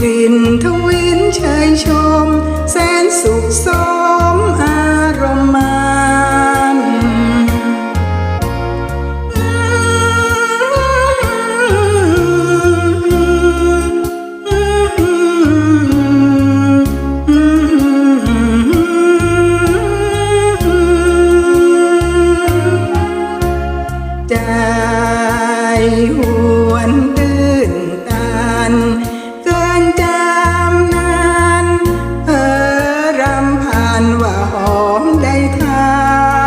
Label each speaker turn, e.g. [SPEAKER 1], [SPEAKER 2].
[SPEAKER 1] nghìn thu ว่าหอมได้ทา